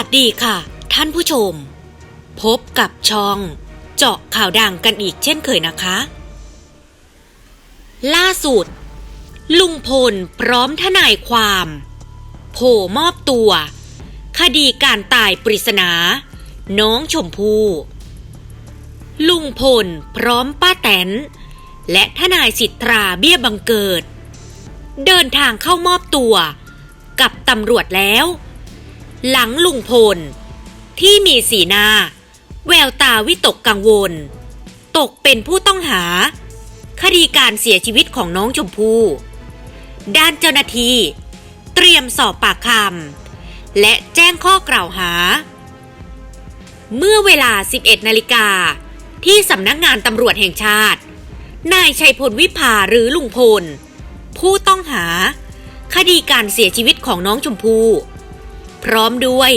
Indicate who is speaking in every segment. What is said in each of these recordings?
Speaker 1: สวัสดีค่ะ ท่านผู้ชม พบกับช่อง เจาะข่าวดังกันอีกเช่นเคยนะคะ ล่าสุด ลุงพลพร้อมทนายความ โผล่มอบตัว คดีการตายปริศนา น้องชมพู่ลุงพลพร้อมป้าแตน และทนายสิทธาเบี้ยบังเกิด เดินทางเข้ามอบตัว กับตำรวจแล้ว หลังลุงพล ที่มีสีหน้า แววตาวิตกกังวล ตกเป็นผู้ต้องหา คดีการเสียชีวิตของน้องชมพู่ด้านเจ้าหน้าที่เตรียมสอบปากคำและแจ้งข้อกล่าวหา เมื่อเวลา 11 นาฬิกาที่สำนักงานตำรวจแห่งชาติ นายชัยพลวิภาหรือลุงพล ผู้ต้องหา คดีการเสียชีวิตของน้องชมพู่ พร้อมด้วย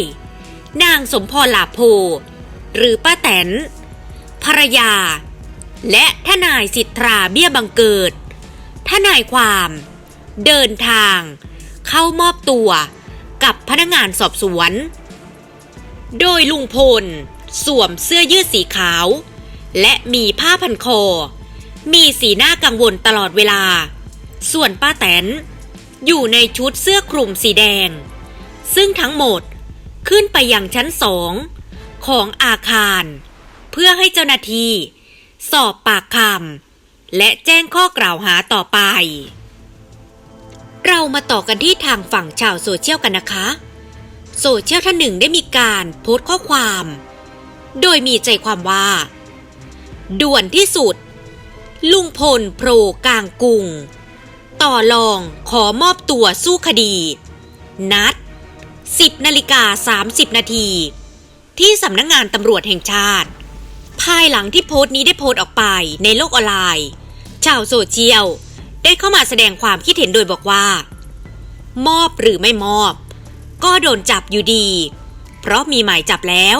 Speaker 1: นางสมพรหลาโพ หรือป้าแตน ภรรยา และทนายสิทธาเบี้ยบังเกิด ทนายความ เดินทาง เข้ามอบตัวกับพนักงานสอบสวน โดยลุงพล สวมเสื้อยืดสีขาว และมีผ้าพันคอ มีสีหน้ากังวลตลอดเวลา ส่วนป้าแตน อยู่ในชุดเสื้อคลุมสีแดง ซึ่งทั้งหมดขึ้นไปยังชั้นสองของอาคาร เพื่อให้เจ้าหน้าที่สอบปากคำและแจ้งข้อกล่าวหาต่อไป เรามาต่อกันที่ทางฝั่งชาวโซเชียลกันนะคะ โซเชียลท่านหนึ่งได้มีการโพสต์ข้อความ โดยมีใจความว่า ด่วนที่สุด ลุงพลโผล่กลางกุงต่อรองขอมอบตัวสู้คดี นัด 10นาฬิกา30 นาที ที่สำนักงงานตำรวจแห่งชาติ ภายหลังที่โพสต์นี้ได้โพสต์ออกไปในโลกออนไลน์ ชาวโซเชียล ได้เข้ามาแสดงความคิดเห็นโดยบอกว่า มอบหรือไม่มอบ ก็โดนจับอยู่ดี เพราะมีหมายจับแล้ว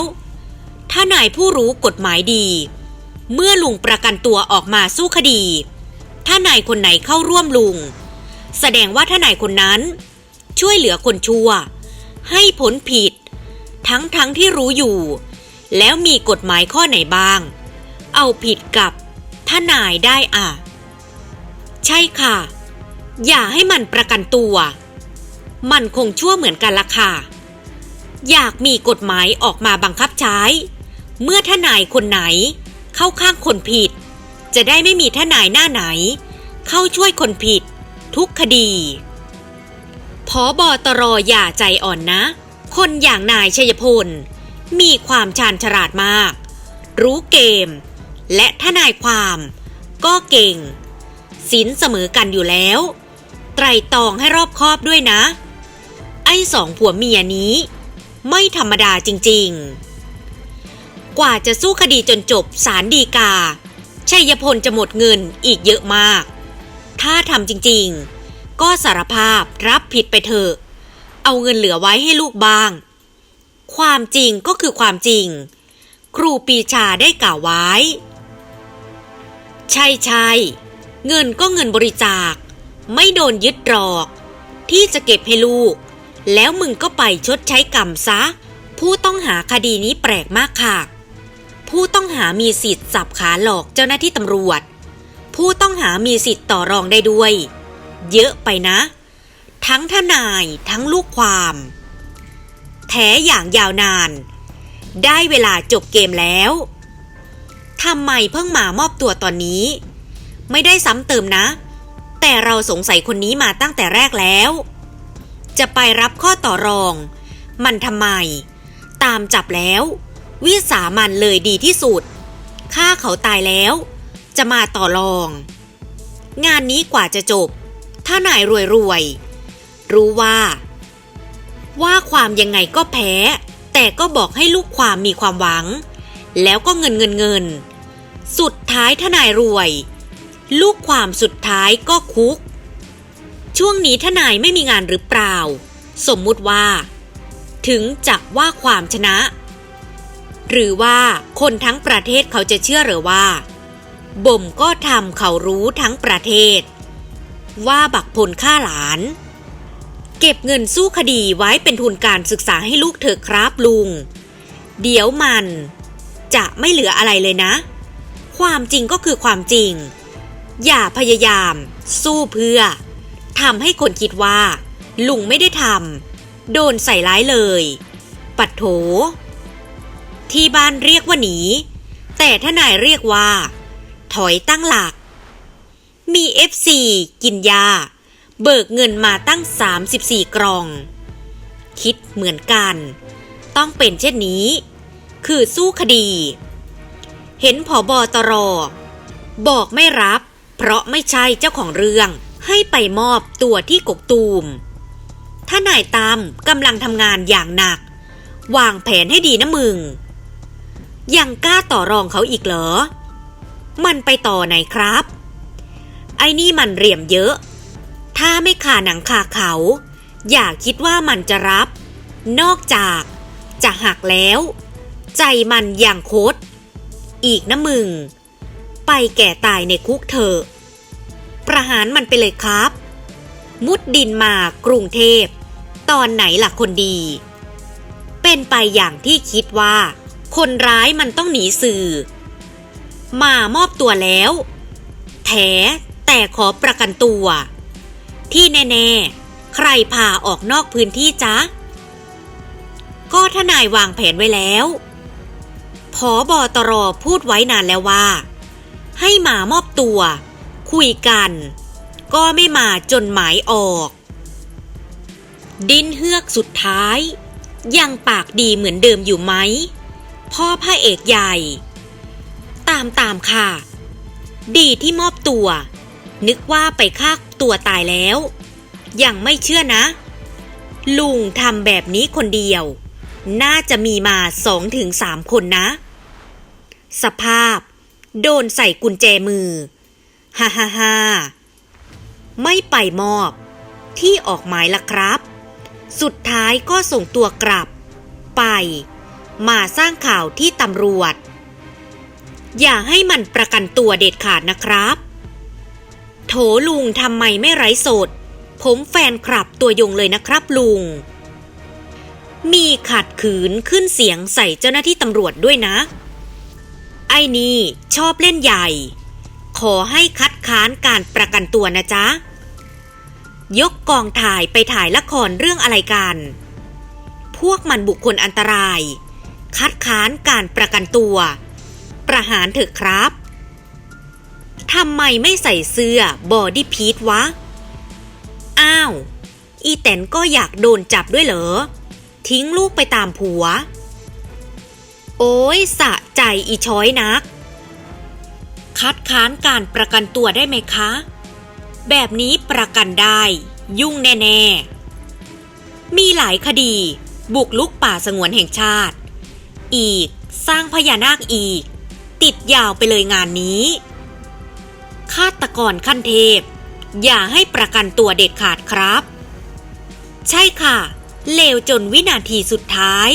Speaker 1: ถ้านายผู้รู้กฎหมายดี เมื่อลุงประกันตัวออกมาสู้คดี ถ้านายคนไหนเข้าร่วมลุง แสดงว่าถ้านายคนนั้น ช่วยเหลือคนชั่ว ให้ผลผิด ทั้งทั้งที่รู้อยู่ แล้วมีกฎหมายข้อไหนบ้าง เอาผิดกับท่านายได้อะ ใช่ค่ะ อย่าให้มันประกันตัว มันคงชั่วเหมือนกันละค่ะ อยากมีกฎหมายออกมาบังคับใช้ เมื่อท่านายคนไหน เข้าข้างคนผิด จะได้ไม่มีท่านายหน้าไหน เข้าช่วยคนผิด ทุกคดี พอบอตรอย่าใจอ่อนนะ คนอย่างนายชัยพล มีความชาญฉลาดมาก รู้เกม และทนายความ ก็เก่งสินเสมอกันอยู่แล้ว ไตรตองให้รอบคอบด้วยนะ ไอ้สองผัวเมียนี้ ไม่ธรรมดาจริง ๆ กว่าจะสู้คดีจนจบสารดีกาชัยพลจะหมดเงินอีกเยอะมาก ถ้าทำจริง ๆ ก็สารภาพรับผิดไปเถอะ เอาเงินเหลือไว้ให้ลูกบ้าง ความจริงก็คือความจริง ครูปีชาได้กล่าวไว้ ใช่ใช่เงินก็เงินบริจาค ไม่โดนยึดหรอก ที่จะเก็บให้ลูก แล้วมึงก็ไปชดใช้กรรมซะ ผู้ต้องหาคดีนี้แปลกมากค่ะ ผู้ต้องหามีสิทธิ์สับขาหลอกเจ้าหน้าที่ตำรวจ ผู้ต้องหามีสิทธิ์ต่อรองได้ด้วย เยอะไปนะ ทั้งทนายทั้งลูกความ แท้อย่างยาวนาน ได้เวลาจบเกมแล้วทำไมเพิ่งมามอบตัวตอนนี้ ไม่ได้ซ้ำเติมนะ แต่เราสงสัยคนนี้มาตั้งแต่แรกแล้ว จะไปรับข้อต่อรอง มันทำไม ตามจับแล้ว วิสามันเลยดีที่สุดฆ่าเขาตายแล้ว จะมาต่อรอง งานนี้กว่าจะจบ ถ้านายรวยรวย รู้ว่า ว่าความยังไงก็แพ้ แต่ก็บอกให้ลูกความมีความหวัง แล้วก็เงินเงินเงิน สุดท้ายทนายรวย ลูกความสุดท้ายก็คุก ช่วงนี้ทนายไม่มีงานหรือเปล่า สมมุติว่า ถึงจะว่าความชนะ หรือว่าคนทั้งประเทศเขาจะเชื่อหรือว่าบ่มก็ทำเขารู้ทั้งประเทศ ว่าบักพลฆ่าหลาน เก็บเงินสู้คดีไว้เป็นทุนการศึกษาให้ลูกเถอครับลุง เดี๋ยวมัน จะไม่เหลืออะไรเลยนะ ความจริงก็คือความจริง อย่าพยายาม สู้เพื่อทำให้คนคิดว่า ลุงไม่ได้ทำโดนใส่ร้ายเลย ปัดโถ ที่บ้านเรียกว่าหนีแต่ถ้านายเรียกว่า ถอยตั้งหลัก มีเอฟซีกินยา เบิกเงินมาตั้ง 34กล่อง คิดเหมือนกัน ต้องเป็นเช่นนี้ คือสู้คดี เห็นผอบอตรอ บอกไม่รับ เพราะไม่ใช่เจ้าของเรื่องให้ไปมอบตัวที่กกตูม ถ้านายตามกำลังทำงานอย่างหนัก วางแผนให้ดีนะมึง ยังกล้าต่อรองเขาอีกเหรอ มันไปต่อไหนครับ ไอ้นี่มันเหลี่ยมเยอะ ถ้าไม่ขาหนังขาเขา อย่าคิดว่ามันจะรับ นอกจาก จะหักแล้ว ใจมันอย่างโคตรอีกนะมึง ไปแก่ตายในคุกเถอะประหารมันไปเลยครับ มุดดินมากรุงเทพ ตอนไหนล่ะคนดี เป็นไปอย่างที่คิดว่า คนร้ายมันต้องหนีสื่อ มามอบตัวแล้ว แถ แต่ขอประกันตัว ที่แน่ๆ ใครพาออกนอกพื้นที่จ๊ะ ก็ทนายวางแผนไว้แล้วพอบอตรพูดไว้นานแล้วว่า ให้มามอบตัว คุยกัน ก็ไม่มาจนหมายออก ดินเฮือกสุดท้าย ยังปากดีเหมือนเดิมอยู่ไหม พ่อพระเอกใหญ่ ตามตามค่ะ ดีที่มอบตัว นึกว่าไปฆ่าตัวตายแล้ว ยังไม่เชื่อนะ ลุงทำแบบนี้คนเดียว น่าจะมีมาสองถึงสามคนนะ สภาพ โดนใส่กุญแจมือ ฮ่าฮ่าฮ่าไม่ไปมอบ ที่ออกหมายละครับ สุดท้ายก็ส่งตัวกลับ ไป มาสร้างข่าวที่ตำรวจ อย่าให้มันประกันตัวเด็ดขาดนะครับ โถลุงทำไมไม่ไร้สด ผมแฟนคลับตัวยงเลยนะครับลุง มีขัดขืนขึ้นเสียงใส่เจ้าหน้าที่ตำรวจด้วยนะ ไอ้นี่ชอบเล่นใหญ่ ขอให้คัดค้านการประกันตัวนะจ๊ะ ยกกองถ่ายไปถ่ายละครเรื่องอะไรกัน พวกมันบุคคลอันตราย คัดค้านการประกันตัว ประหารเถอะครับ ทำไมไม่ใส่เสื้อบอดี้พีทวะ อ้าว อีแตนก็อยากโดนจับด้วยเหรอ ทิ้งลูกไปตามผัว โอ้ยสะใจอีช้อยนัก คัดค้านการประกันตัวได้ไหมคะ แบบนี้ประกันได้ ยุ่งแน่ ๆ มีหลายคดี บุกลุกป่าสงวนแห่งชาติ อีกสร้างพญานาคอีก ติดยาวไปเลยงานนี้ ฆาตกรขั้นเทพ อย่าให้ประกันตัวเด็ดขาดครับ ใช่ค่ะ เลวจนวินาทีสุดท้าย